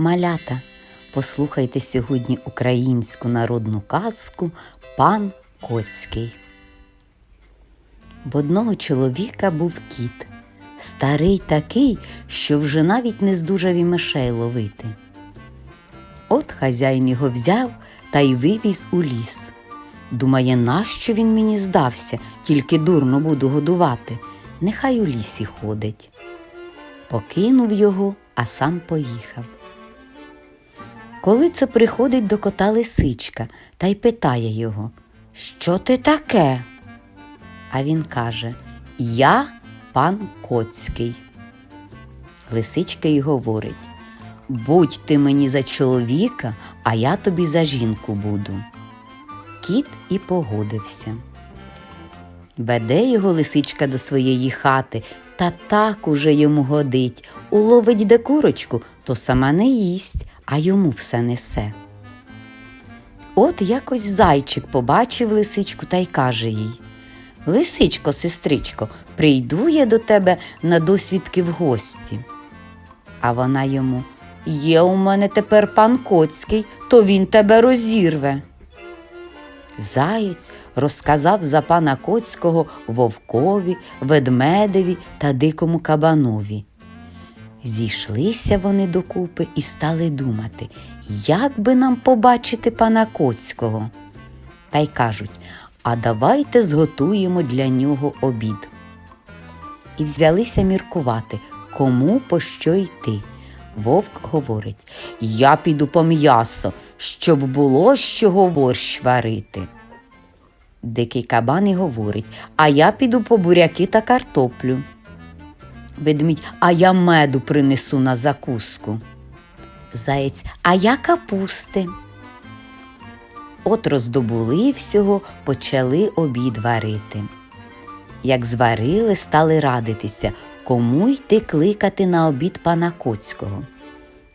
Малята, послухайте сьогодні українську народну казку Пан Коцький. В одного чоловіка був кіт, старий такий, що вже навіть не здужав і мишей ловити. От хазяїн його взяв та й вивіз у ліс. Думає, нащо він мені здався, тільки дурно буду годувати. Нехай у лісі ходить. Покинув його, а сам поїхав. Коли це приходить до кота лисичка та й питає його, що ти таке? А він каже: Я пан Коцький. Лисичка й говорить: Будь ти мені за чоловіка, а я тобі за жінку буду. Кіт і погодився. Веде його лисичка до своєї хати, та так уже йому годить. Уловить де курочку, то сама не їсть, а йому все несе. От якось зайчик побачив лисичку та й каже їй Лисичко, сестричко, прийду я до тебе на досвідки в гості. А вона йому Є у мене тепер пан Коцький, то він тебе розірве. Заєць розказав за пана Коцького вовкові, ведмедеві та дикому кабанові. Зійшлися вони докупи і стали думати, як би нам побачити пана Коцького. Та й кажуть, а давайте зготуємо для нього обід. І взялися міркувати, кому по що йти. Вовк говорить Я піду по м'ясо, щоб було з чого борщ варити. Дикий кабан і говорить А я піду по буряки та картоплю. Ведмідь, а я меду принесу на закуску. Заєць, а я капусти. От роздобули всього, почали обід варити. Як зварили, стали радитися, кому йти кликати на обід пана Коцького.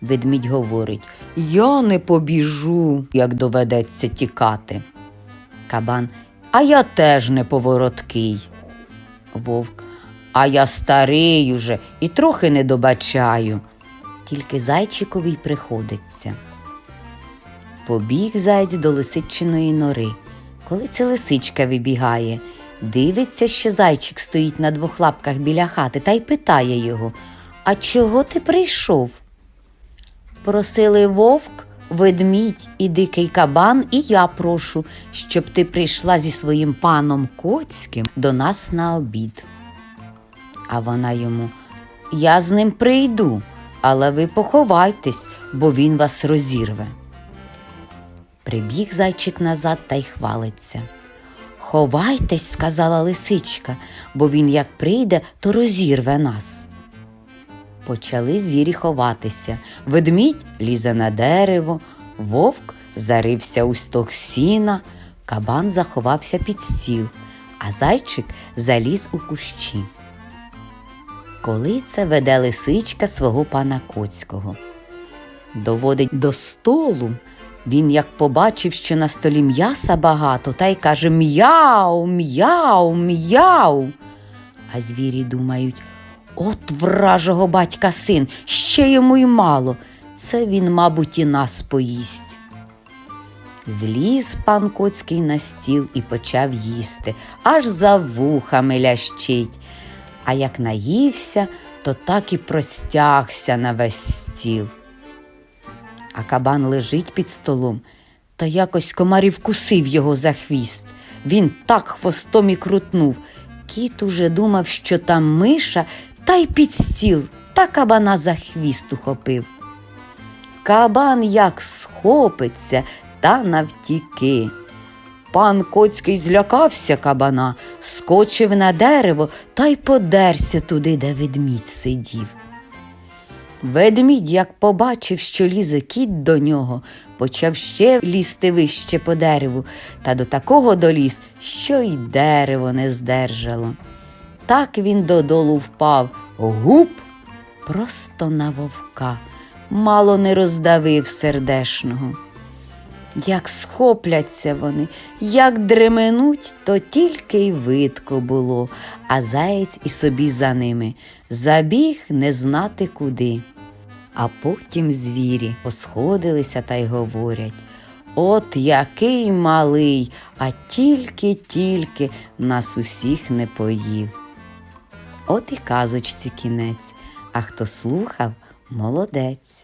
Ведмідь говорить Я не побіжу, як доведеться тікати. Кабан, а я теж не повороткий. Вовк, а я старий уже і трохи не добачаю. Тільки зайчикові приходиться. Побіг заєць до лисичиної нори. Коли це лисичка вибігає, дивиться, що зайчик стоїть на двох лапках біля хати та й питає його А чого ти прийшов? Просили вовк, ведмідь і дикий кабан, і я прошу, щоб ти прийшла зі своїм паном Коцьким до нас на обід. А вона йому Я з ним прийду, але ви поховайтесь, бо він вас розірве. Прибіг зайчик назад та й хвалиться. Ховайтесь, сказала лисичка, бо він як прийде, то розірве нас. Почали звірі ховатися. Ведмідь лізе на дерево, вовк зарився у сток сіна, кабан заховався під стіл, а зайчик заліз у кущі. Коли це веде лисичка свого пана Коцького. Доводить до столу. Він як побачив, що на столі м'яса багато, та й каже М'яу, м'яу, м'яу. А звірі думають от вражого батька син, ще йому й мало. Це він, мабуть, і нас поїсть. Зліз пан Коцький на стіл і почав їсти, аж за вухами лящить. А як наївся, то так і простягся на весь стіл. А кабан лежить під столом, та якось комар вкусив його за хвіст. Він так хвостом і крутнув. Кіт уже думав, що там миша, та й під стіл, та кабана за хвіст ухопив. Кабан як схопиться та навтіки. Пан Коцький злякався кабана, скочив на дерево та й подерся туди, де ведмідь сидів. Ведмідь, як побачив, що лізе кіт до нього, почав ще лізти вище по дереву, та до такого доліз, що й дерево не здержало. Так він додолу впав, гуп, просто на вовка, мало не роздавив сердешного. Як схопляться вони, як дременуть, то тільки й видко було, а заєць і собі за ними забіг не знати куди. А потім звірі посходилися та й говорять. От який малий, а тільки-тільки нас усіх не поїв. От і казочці кінець, а хто слухав, молодець.